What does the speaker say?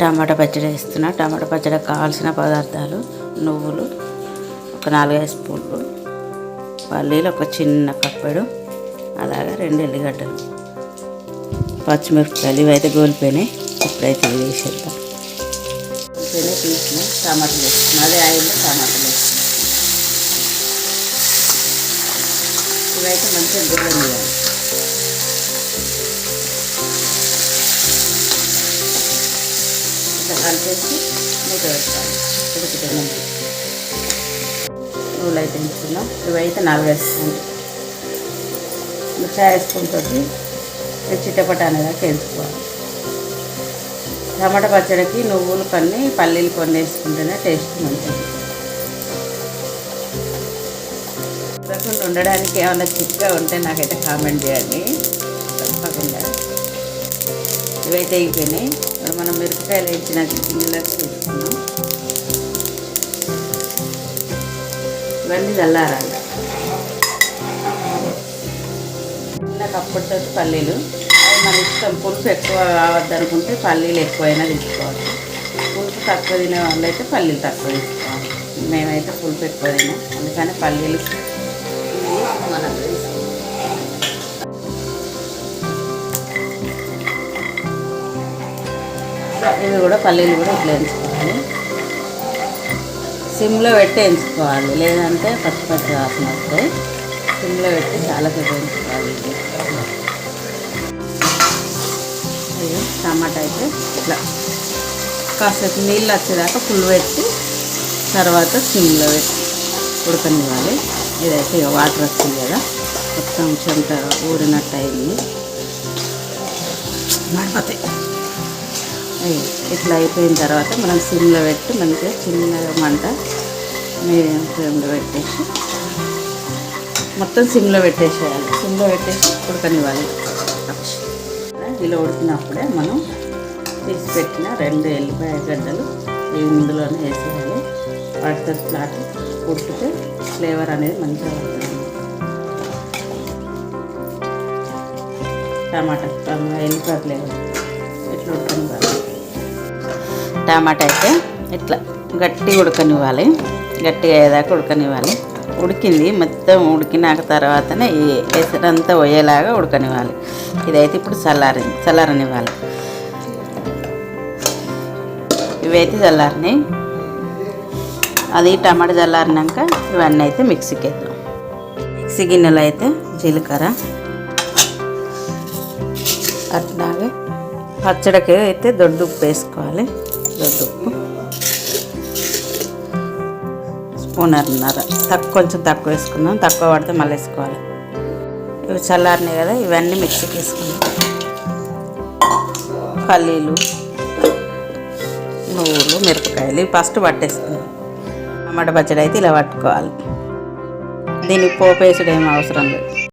టమాటా పచ్చడి వేస్తున్నా. టమాటా పచ్చడికి కావాల్సిన పదార్థాలు నువ్వులు ఒక నాలుగైదు స్పూన్లు పల్లీలు ఒక చిన్న కప్పెడు అలాగే రెండు ఎల్లిగడ్డలు పచ్చిమిరపకాయలు. ఇవైతే గోలిపోయినాయి. ఇప్పుడైతే ఇవి వేసేద్దాం. గోలిపోయినాయి. తీసిన టమాటాలు వేసుకున్నాం అదే ఆయిల్లో టమాటాలు వేసుకున్నాం ఇవైతే మంచిగా గోలనియాలి ఇట్లా కలిపేసి మూత పెట్టాలి ఉడికితే ముందు నువ్వులు అయితే వేసుకున్నాం ఇవైతే నాలుగు వేసుకోండి మిర్చాయి స్పూన్ తోటి చిట్టపట అనేదాకా వేసుకోవాలి. టమాటా పచ్చడికి నువ్వులు కొన్ని పల్లీలు కొన్ని వేసుకుంటేనే టేస్ట్ ఉంటుంది తప్పకుండా ఉండడానికి ఏమైనా చిక్గా ఉంటే నాకైతే కామెంట్ చేయండి. తప్పకుండా. ఇవైతే అయిపోయినాయి. ఇప్పుడు మనం మిరపకాయలు వేయించిన గిన్నెలకు తీసుకున్నాం ఇవన్నీ చల్లారాలి. ఇలా కప్పుతో పల్లీలు. మన ఇష్టం పులుసు ఎక్కువ కావద్దు అనుకుంటే పల్లీలు ఎక్కువైనా తీసుకోవాలి. పులుసు తక్కువ తినే వాళ్ళు అయితే పల్లీలు తక్కువ తీసుకోవాలి. మేమైతే పులుసు ఎక్కువ తినాం అందుకని పల్లీలు ఇవి కూడా పల్లీలు కూడా ఇట్లా ఎంచుకోవాలి సిమ్లో పెట్టి ఎంచుకోవాలి లేదంటే పచ్చి పచ్చి వాసన వస్తాయి. సిమ్లో పెట్టి చాలా ఎంచుకోవాలి టమాటా అయితే ఇట్లా. కాసేపు నీళ్ళు వచ్చేదాకా ఫుల్ పెట్టి తర్వాత సిమ్లో పెట్టి ఉడకనివ్వాలి. ఇదైతే ఇక వాటర్ వచ్చింది కదా. మొత్తం చెంట ఊరినట్టు అయింది. మాడిపోతాయి ఇట్లా అయిపోయిన తర్వాత మనం సిమ్లో పెట్టి మంచిగా చిన్నగా మంట మీడియం ఫ్లేమ్లో పెట్టేసి మొత్తం సిమ్లో పెట్టేసేయాలి. సిమ్లో పెట్టేసి ఉడకనివ్వాలి. ఇలా ఉడికినప్పుడే మనం తీసి పెట్టిన రెండు ఎల్లిపాయ గడ్డలు ఇందులోనే వేసేయాలి. వాటితో ఫ్లాట్ ఉడికితే ఫ్లేవర్ అనేది మంచిగా ఉంటుంది. టమాటా ఎల్లిపాయ ఫ్లేవర్ ఇట్లా ఉడకనివ్వాలి. టమాటా అయితే ఇట్లా గట్టి ఉడకనివ్వాలి. గట్టిగా అయ్యేదాకా ఉడకనివ్వాలి. ఉడికింది మొత్తం ఉడికినాక తర్వాతనే ఈ ఎసరంతా పోయేలాగా ఉడకనివ్వాలి. ఇదైతే ఇప్పుడు చల్లారి చల్లారనివ్వాలి. ఇవైతే చల్లారినాయి. అది టమాటా చల్లారినాక ఇవన్నీ అయితే మిక్సీకి వేద్దాం మిక్సీ గిన్నెలో అయితే జీలకర్ర అట్లాగే పచ్చడికి అయితే దొడ్డు ఉప్పు వేసుకోవాలి. దొడ్డు ఉప్పు స్పూన్ అన్నర తక్కువ కొంచెం తక్కువ వేసుకుందాం తక్కువ పడితే మళ్ళీ వేసుకోవాలి. ఇవి చల్లారినాయి కదా ఇవన్నీ మిక్సీకి వేసుకుందాం పల్లీలు నువ్వులు మిరపకాయలు ఇవి ఫస్ట్ పట్టేసుకున్నాం. టమాటా పచ్చడి అయితే ఇలా పట్టుకోవాలి. దీనికి పోపు ఏం అవసరం లేదు.